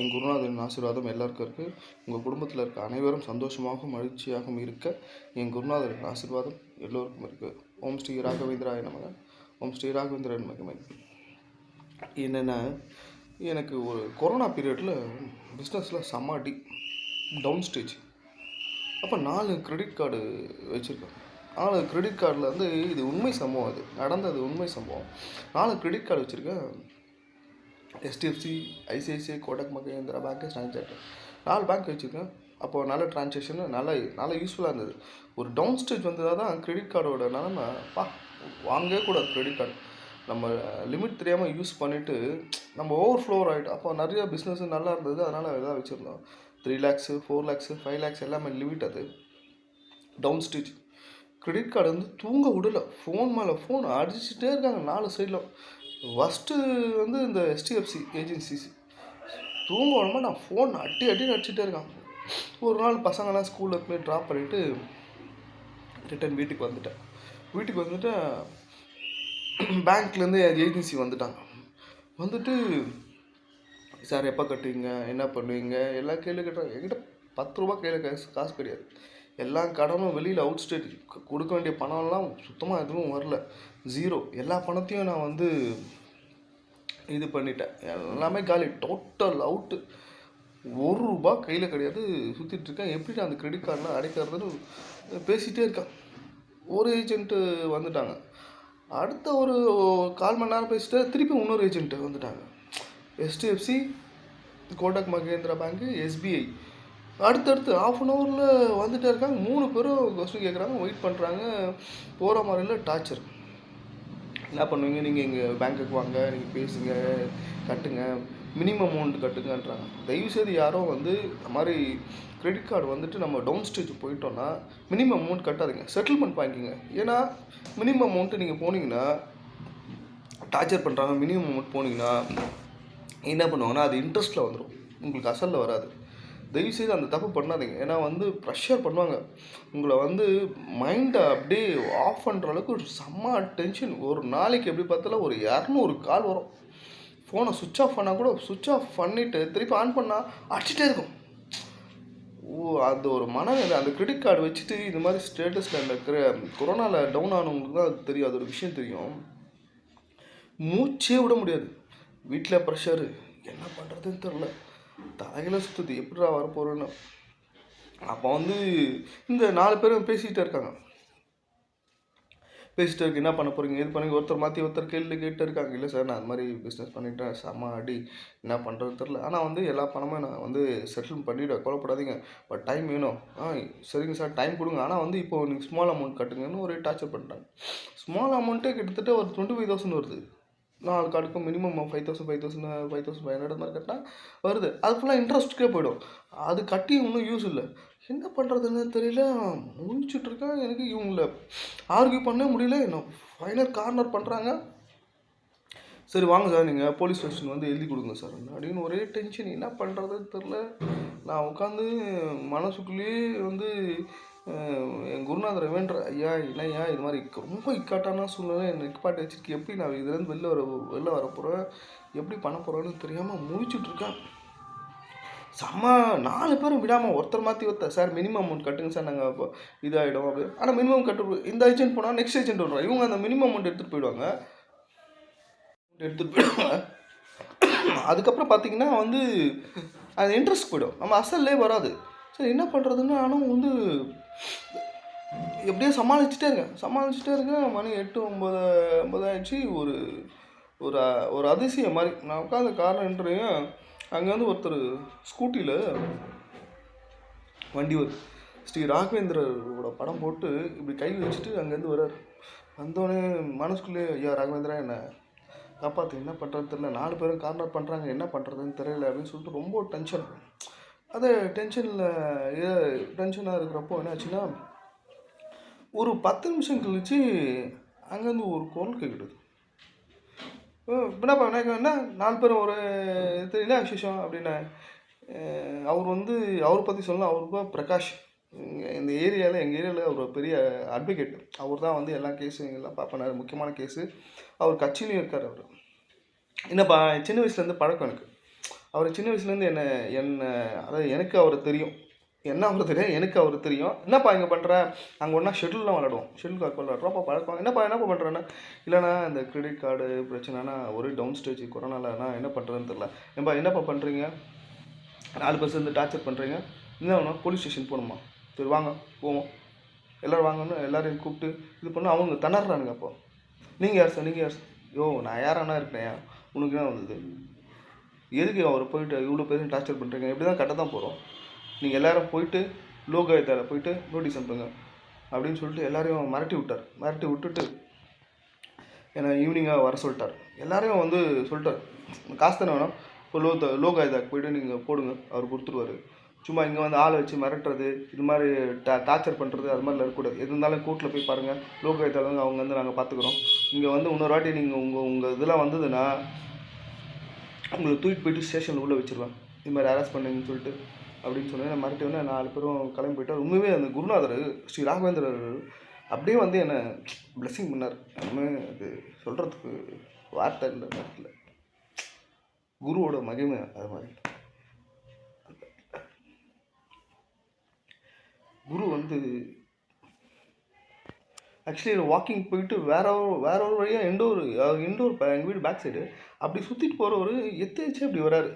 என் குருநாதரின் ஆசீர்வாதம் எல்லாருக்கும் இருக்குது உங்கள் குடும்பத்தில் இருக்க அனைவரும் சந்தோஷமாகவும் மகிழ்ச்சியாகவும் இருக்க என் குருநாதரின் ஆசீர்வாதம் எல்லோருக்கும் இருக்குது ஓம் ஸ்ரீ ராகவேந்திராய நமக. ஓம் ஸ்ரீ ராகவேந்திரன் மகிமை. என்னென்னா எனக்கு ஒரு கொரோனா பீரியடில் பிஸ்னஸில் சமாடி டவுன் ஸ்டேஜ் அப்போ நாலு கிரெடிட் கார்டு வச்சுருக்கேன். நாலு கிரெடிட் கார்டில் வந்து இது உண்மை சம்பவம் அது. நடந்தது உண்மை சம்பவம். நாலு கிரெடிட் கார்டு வச்சுருக்கேன். ஹெச்டிஎஃப்சி ஐசிஐசிஐ கோடக் மகேந்திரா பேங்க்கு ஸ்டாண்ட் நாலு பேங்க் வச்சுருக்கேன். அப்போது நல்ல ட்ரான்சாக்ஷன் நல்லா நல்லா யூஸ்ஃபுல்லாக இருந்தது. ஒரு டவுன் ஸ்டேஜ் வந்ததாக தான் கிரெடிட் கார்டோட நிலமை. பா வாங்கவே கூடாது கிரெடிட் கார்டு நம்ம லிமிட் தெரியாமல் யூஸ் பண்ணிவிட்டு நம்ம ஓவர் ஃப்ளோர் ஆகிட்டோம் அப்போ நிறைய பிஸ்னஸ் நல்லா இருந்தது. அதனால் இதாக வச்சுருந்தோம். Three lakhs four lakhs five lakhs எல்லாமே லிமிட் அது. டவுன் ஸ்டேஜ் கிரெடிட் கார்டு வந்து தூங்க விடல. ஃபோன் மேலே ஃபோன் அடிச்சுட்டே இருக்காங்க. நாலு சைடில் ஃபஸ்ட்டு வந்து இந்த ஹெச்டிஎஃப்சி ஏஜென்சிஸ் தூங்க விடாம நான் ஃபோன் அட்டி அட்டி அடிச்சுட்டே இருக்கான். ஒரு நாள் பசங்களாம் ஸ்கூலில் போய் ட்ராப் பண்ணிவிட்டு ரிட்டன் வீட்டுக்கு வந்துட்டேன். வீட்டுக்கு வந்துட்டு பேங்க்லேருந்து ஏஜென்சி வந்துட்டாங்க. வந்துட்டு சார் எப்போ கட்டுவீங்க? என்ன பண்ணுவீங்க? எல்லாம் கேள்வி கேட்டாங்க. என்கிட்ட பத்து ரூபா கையில் காசு காசு கிடையாது. எல்லா கடனும் வெளியில் அவுட் ஸ்டேட் கொடுக்க வேண்டிய பணம்லாம் சுத்தமாக எதுவும் வரல. ஜீரோ எல்லா பணத்தையும் நான் வந்து இது பண்ணிட்டேன். எல்லாமே காலி. டோட்டல் அவுட்டு ஒரு ரூபா கையில் கிடையாது. சுற்றிட்டு இருக்கேன். எப்படி நான் அந்த கிரெடிட் கார்டெலாம் அடைக்கிறதுன்னு பேசிகிட்டே இருக்கேன். ஒரு ஏஜென்ட்டு வந்துட்டாங்க. அடுத்த ஒரு கால் மணி நேரம் பேசிட்டு திருப்பி இன்னொரு ஏஜென்ட்டு வந்துட்டாங்க. எஸ்டிஎஃப்சி கோடக் மகேந்திரா பேங்க்கு எஸ்பிஐ அடுத்தடுத்து ஆஃப் அன் ஹவரில் வந்துகிட்டே இருக்காங்க. மூணு பேரும் கொஸ்டின் கேட்குறாங்க வெயிட் பண்ணுறாங்க போகிற மாதிரில டார்ச்சர் என்ன பண்ணுவீங்க? நீங்கள் இங்கே பேங்க்குக்கு வாங்க நீங்கள் பேசுங்க கட்டுங்க. மினிமம் அமௌண்ட் கட்டுங்கன்றாங்க. தயவுசெய்து யாரும் வந்து இந்த மாதிரி கிரெடிட் கார்டு வந்துட்டு நம்ம டவுன் ஸ்டேஜ் போயிட்டோன்னா மினிமம் அமௌண்ட் கட்டாதீங்க. செட்டில்மெண்ட் வாங்கிக்கிங்க. ஏன்னா மினிமம் அமௌண்ட்டு நீங்கள் போனீங்கன்னா டார்ச்சர் பண்ணுறாங்க மினிமம் அமௌண்ட் போனீங்கன்னா என்ன பண்ணுவாங்கன்னா அது இன்ட்ரெஸ்ட்டில் வந்துடும் உங்களுக்கு அசலில் வராது. தயவுசெய்து அந்த தப்பு பண்ணாதீங்க. ஏன்னா வந்து ப்ரெஷர் பண்ணுவாங்க. உங்களை வந்து மைண்டை அப்படியே ஆஃப் பண்ணுற அளவுக்கு ஒரு செம்ம டென்ஷன் ஒரு நாளைக்கு எப்படி பார்த்தாலும் ஒரு இரநூறு கால் வரும். ஃபோனை சுவிட்ச் ஆஃப் பண்ணால் கூட சுவிட்ச் ஆஃப் பண்ணிவிட்டு திருப்பி ஆன் பண்ணால் அடிச்சிட்டே இருக்கும். ஓ அந்த ஒரு மனநிலை. அந்த கிரெடிட் கார்டு வச்சுட்டு இந்த மாதிரி ஸ்டேட்டஸில் இந்த கொரோனாவில் டவுன் ஆனவங்களுக்கு தான் அது தெரியும். அது ஒரு விஷயம் தெரியும். மூச்சே விட முடியாது. வீட்டில் ப்ரெஷரு என்ன பண்ணுறதுன்னு தெரில தலையில சுற்றுது எப்படிடா வரப்போகிறேன்னு அப்போ வந்து இந்த நாலு பேரும் பேசிக்கிட்டே இருக்காங்க. பேசிட்டு இருக்கு. என்ன பண்ண போகிறீங்க இது பண்ணி ஒருத்தர் மாற்றி ஒருத்தர் கேள்வி கேட்டு இருக்காங்க. இல்லை சார் நான் அது மாதிரி பிஸ்னஸ் பண்ணிட்டேன். செம்ம அடி. என்ன பண்ணுறதுன்னு தெரில ஆனால் வந்து எல்லா பணமும் நான் வந்து செட்டில் பண்ணிவிடுவேன் கோலப்படாதீங்க பட் டைம் வேணும். ஆ சரிங்க சார். டைம் கொடுங்க. ஆனால் வந்து இப்போ நீங்கள் ஸ்மால் அமௌண்ட் கட்டுங்கன்னு ஒரு டார்ச்சர் பண்ணிட்டாங்க. ஸ்மால் அமௌண்ட்டே கிட்டத்தட்ட ஒரு டுவெண்ட்டி ஃபைவ் தௌசண்ட் வருது. நாலு கார்டுக்கும் minimum five thousand five thousand five thousand five hundred மாதிரி கட்டினா வருது. அது ஃபுல்லாக இன்ட்ரெஸ்ட்டுக்கே போயிடும். அது கட்டி ஒன்றும் யூஸ் இல்லை. என்ன பண்ணுறதுன்னு தெரியல. முடிச்சுட்ருக்கேன் எனக்கு இவங்கள ஆர்கியூ பண்ண முடியல. என்ன ஃபைனல் கார்னர் பண்ணுறாங்க சரி வாங்க சார் நீங்கள் போலீஸ் ஸ்டேஷன் வந்து எழுதி கொடுங்க சார் அப்படின்னு ஒரே டென்ஷன் என்ன பண்ணுறதுன்னு தெரில நான் உட்காந்து மனசுக்குள்ளேயே வந்து என் குருநாதர் வேண்டுற ஐயா என்னய்யா இது மாதிரி ரொம்ப இக்காட்டான சூழ்நிலை. என்னை நிற்பாட்டி வச்சிருக்கு எப்படி நான் இதுலேருந்து வெளில வர வெளில வர போகிறேன் எப்படி பண்ண போகிறேன்னு தெரியாமல் முழிச்சுட்ருக்கேன் செம்ம நாலு பேரும் விடாமல் ஒருத்தர் மாற்றி ஒருத்தர் சார் மினிமம் அமௌண்ட் கட்டுங்க சார் நாங்கள் இப்போ இதாகிடும் அப்படி. ஆனால் மினிமம் கட்டு இந்த ஏஜென்ட் போனால் நெக்ஸ்ட் ஏஜென்ட் வருவாங்க இவங்க அந்த மினிமம் அமௌண்ட் எடுத்துகிட்டு போயிடுவாங்க. எடுத்துகிட்டு போயிடுவாங்க. அதுக்கப்புறம் பார்த்தீங்கன்னா வந்து அது இன்ட்ரெஸ்ட் போயிடும். நம்ம அசல்லே வராது. சரி என்ன பண்ணுறதுன்னு ஆனால் வந்து எப்படியோ சமாளிச்சுட்டே இருக்கேன். சமாளிச்சுட்டே இருக்கேன். மணி எட்டு ஒம்பது ஒம்பது ஆயிடுச்சு ஒரு ஒரு ஒரு அதிசயம் மாதிரி. நான் உட்காந்து காரில் நின்றுறேன் அங்கே வந்து ஒருத்தர் ஸ்கூட்டியில் வண்டி வருது. ஸ்ரீ ராகவேந்திரோட படம் போட்டு இப்படி கை வச்சுட்டு அங்கேருந்து வர்றார். வந்தோடனே மனசுக்குள்ளே ஐயா ராகவேந்திரா என்னை காப்பாற்று என்ன பண்ணுறதுன்னு தெரியல. நாலு பேரும் கார்னர் பண்ணுறாங்க என்ன பண்ணுறதுன்னு தெரியல. அப்படின்னு சொல்லிட்டு ரொம்ப டென்ஷன் அது டென்ஷனில் டென்ஷனாக இருக்கிறப்போ என்னாச்சுன்னா ஒரு பத்து நிமிஷம் கழிச்சு அங்கேருந்து ஒரு குரல் கேட்குது. என்னப்பா விநாயகம் என்ன நாலு பேரும் ஒரு தெரியல விசேஷம் அப்படின்னு அவர் வந்து அவரை பற்றி சொல்லலாம் அவர் பிரகாஷ். இந்த ஏரியாவில் எங்கள் ஏரியாவில் அவர் ஒரு பெரிய அட்வொகேட் அவர் தான் வந்து எல்லா கேஸும் எல்லாம் பார்ப்பனார் முக்கியமான கேஸு அவர் கட்சியிலையும் இருக்கார் அவர். என்னப்பா சின்ன வயசுலேருந்து பழக்கம் எனக்கு. அவர் சின்ன வயசுலேருந்து என்ன என்ன அதாவது எனக்கு அவர் தெரியும். என்ன அவர் தெரியும்? எனக்கு அவர் தெரியும். என்னப்பா இங்கே பண்ணுற அங்கே ஒன்றா ஷெட்டில்லாம் விளாடுவோம் ஷெட்டில் கார்டு விளாட்றோம் அப்போ பழக்கம். என்னப்பா என்னப்பா பண்ணுறேன்னா இல்லைண்ணா இந்த கிரெடிட் கார்டு பிரச்சனைனா ஒரே டவுன் ஸ்டேஜ் கொரோனாலண்ணா என்ன பண்ணுறதுன்னு தெரில ஏன்பா என்னப்பா பண்ணுறீங்க நாலு பேர் சேர்ந்து டார்ச்சர் பண்ணுறீங்க என்ன வேணும்? போலீஸ் ஸ்டேஷன் போகணுமா? சரி வாங்க போவோம். எல்லோரும் வாங்கணும் எல்லாரையும் கூப்பிட்டு இது பண்ண அவங்க திணறானுங்க அப்போ. நீங்கள் யார் சார் நீங்கள் யார் சார் யோ நான் யாரானா இருக்கேன். உனக்கு என்ன வந்தது? எதுக்கு அவர் போயிட்டு இவ்வளோ பேரும் டார்ச்சர் பண்ணுறீங்க இப்படி தான் கட்ட தான் போகிறோம் நீங்கள் எல்லோரும் போயிட்டு லோகாயத்தால் போயிட்டு நோட்டீஸ் அனுப்புங்க. அப்படின்னு சொல்லிட்டு எல்லாரையும் மிரட்டி விட்டார். மிரட்டி விட்டுட்டு என்னை ஈவினிங்காக வர சொல்லிட்டார். எல்லாரையும் வந்து சொல்லிட்டார் காசு தானே வேணும்? இப்போ லோ லோகாயதாக்கு போயிட்டு நீங்கள் போடுங்க அவர் கொடுத்துருவாரு. சும்மா இங்கே வந்து ஆளை வச்சு மிரட்டுறது இது மாதிரி டா டார்ச்சர் பண்ணுறது அது மாதிரிலாம் இருக்கக்கூடாது. எது இருந்தாலும் கூட்டில் போய் பாருங்கள் லோகாயுதாவில் அவங்க வந்து நாங்கள் பார்த்துக்குறோம். இங்கே வந்து இன்னொரு வாட்டி நீங்கள் உங்கள் உங்கள் இதெல்லாம் வந்ததுன்னா உங்களை தூக்கிட்டு போயிட்டு ஸ்டேஷனில் உள்ளே வச்சுருவேன் இது மாதிரி அரெஸ்ட் பண்ணுங்கன்னு சொல்லிட்டு அப்படின்னு சொன்னேன். நான் மிரட்டி நாலு பேரும் கிளம்பி போயிட்டார் உண்மையே அந்த குருநாதர் ஸ்ரீ ராகவேந்திரர் அப்படியே வந்து என்னை பிளெஸ்ஸிங் பண்ணார். எல்லாமே அது சொல்கிறதுக்கு வார்த்தை இல்லை நேரத்தில் குருவோட மகிமை அது மாதிரி. குரு வந்து ஆக்சுவலி வாக்கிங் போயிட்டு வேற ஒரு வேற ஒரு வழியாக இண்டோர் இண்டோர் எங்கள் வீடு பேக் சைடு அப்படி சுற்றிட்டு போகிறவர் எத்தேச்சு அப்படி வராரு.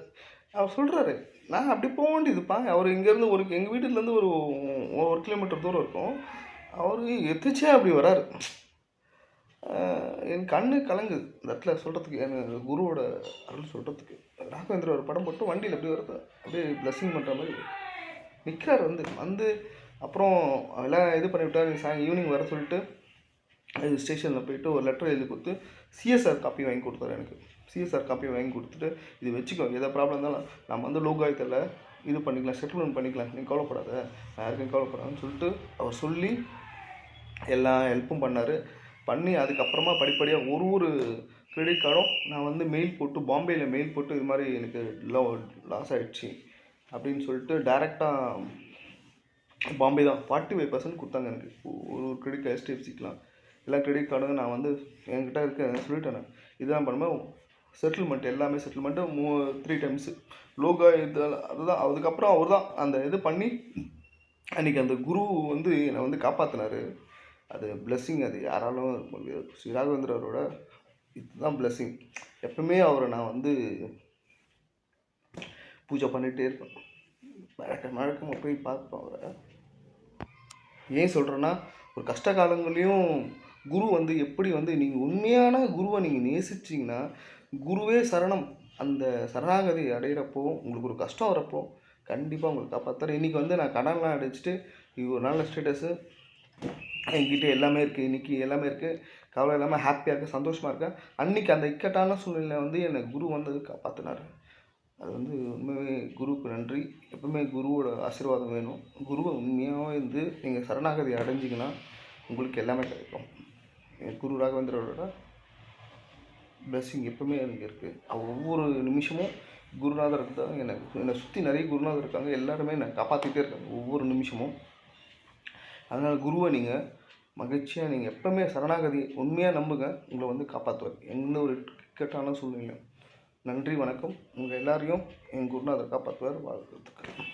அவர் சொல்கிறாரு நான் அப்படி போக வேண்டியதுப்பா. அவர் இங்கேருந்து ஒரு எங்கள் வீட்டிலேருந்து ஒரு ஒரு கிலோமீட்டர் தூரம் இருக்கும். அவர் எத்திச்சே அப்படி வராரு. என் கண்ணு கலங்குது. இந்த இடத்துல சொல்கிறதுக்கு எனக்கு குருவோட அருள் சொல்கிறதுக்கு ராகவேந்திர ஒரு படம் போட்டு வண்டியில் அப்படியே வருது அப்படியே பிளஸ்ஸிங் பண்ணுற மாதிரி நிற்கிறார் வந்து. வந்து அப்புறம் எல்லாம் இது பண்ணி விட்டார் ஈவினிங் வர சொல்லிட்டு அது ஸ்டேஷனில் போயிட்டு ஒரு லெட்டர் எழுதி கொடுத்து சிஎஸ்ஆர் காப்பி வாங்கி கொடுத்தாரு எனக்கு. சிஎஸ்ஆர் காப்பி வாங்கி கொடுத்துட்டு இது வச்சுக்கோ எதாவது ப்ராப்ளம் இருந்தாலும் நம்ம வந்து லோகாயத்தில் இது பண்ணிக்கலாம் செட்டில்மெண்ட் பண்ணிக்கலாம். நீ கவலைப்படாத. நான் யாருக்கும் கவலைப்படாதுன்னு சொல்லிட்டு அவர் சொல்லி எல்லா ஹெல்ப்பும் பண்ணார். பண்ணி அதுக்கப்புறமா படிப்படியாக ஒரு ஒரு கிரெடிட் கார்டும் நான் வந்து மெயில் போட்டு பாம்பேயில் மெயில் போட்டு இது மாதிரி எனக்கு லோ லாஸ் ஆகிடுச்சு அப்படின்னு சொல்லிட்டு டேரெக்டாக பாம்பே தான். ஃபார்ட்டி ஃபைவ் பர்சன்ட் கொடுத்தாங்க எனக்கு. ஒரு கிரெடிட் கார்டு ஹெச்டிஎஃப்சிக்கெலாம் எல்லா கிரெடிட் கார்டும் நான் வந்து என்கிட்ட இருக்க சொல்லிட்டேன் இதெல்லாம் இதுதான் பண்ணுவேன் செட்டில்மெண்ட் எல்லாமே செட்டில்மெண்ட்டு மூ த்ரீ டைம்ஸு லோகா இதெல்லாம் அதுதான். அதுக்கப்புறம் அவர் தான் அந்த இது பண்ணி அன்றைக்கி அந்த குரு வந்து என்னை வந்து காப்பாற்றினார் அது பிளெஸ்ஸிங் அது. யாராலும் இருக்க முடியாது ஸ்ரீ ராகவேந்திரரோட இதுதான் பிளெஸ்ஸிங் எப்பவுமே அவரை நான் வந்து பூஜை பண்ணிகிட்டே இருப்பேன். மழக்க மழக்கமாக போய் பார்ப்பேன் அவரை. ஏன் சொல்கிறேன்னா ஒரு கஷ்ட காலங்களையும் குரு வந்து எப்படி வந்து நீங்கள் உண்மையான குருவை நீங்கள் நேசிச்சிங்கன்னா குருவே சரணம். அந்த சரணாகதி அடையிறப்போ உங்களுக்கு ஒரு கஷ்டம் வரப்போ கண்டிப்பாக உங்களுக்கு காப்பாற்றுற இன்றைக்கி வந்து நான் கடன்லாம் அடிச்சுட்டு இது ஒரு நல்ல ஸ்டேட்டஸு என்கிட்ட எல்லாமே இருக்குது இன்றைக்கி எல்லாமே இருக்குது கவலை இல்லாமல் ஹாப்பியாக இருக்குது சந்தோஷமாக இருக்கேன் அன்றைக்கி அந்த இக்கட்டான சூழ்நிலை வந்து என்னை குரு வந்து காப்பாற்றினார் அது வந்து உண்மையாகவே குருவுக்கு நன்றி. எப்பவுமே குருவோட ஆசீர்வாதம் வேணும். குருவை உண்மையாகவே வந்து நீங்கள் சரணாகதி அடைஞ்சிங்கன்னா உங்களுக்கு எல்லாமே கிடைக்கும். குரு ராகவேந்திரோட பிளஸ்ஸிங் எப்பவுமே எனக்கு இருக்குது அவர் ஒவ்வொரு நிமிஷமும் குருநாதர் இருக்காங்க. எனக்கு என்னை சுற்றி நிறைய குருநாதர் இருக்காங்க. எல்லாருமே என்னை காப்பாற்றிட்டே இருக்காங்க. ஒவ்வொரு நிமிஷமும். அதனால் குருவை நீங்கள் மகிழ்ச்சியாக நீங்கள் எப்பவுமே சரணாகதி உண்மையாக நம்புங்க. உங்களை வந்து காப்பாற்றுவார் எந்த ஒரு இக்கட்டான சூழ்நிலையும் நன்றி வணக்கம். உங்கள் எல்லாரையும் என் குருநாதர் காப்பாற்றுவார் வாழ்த்துக்கள்.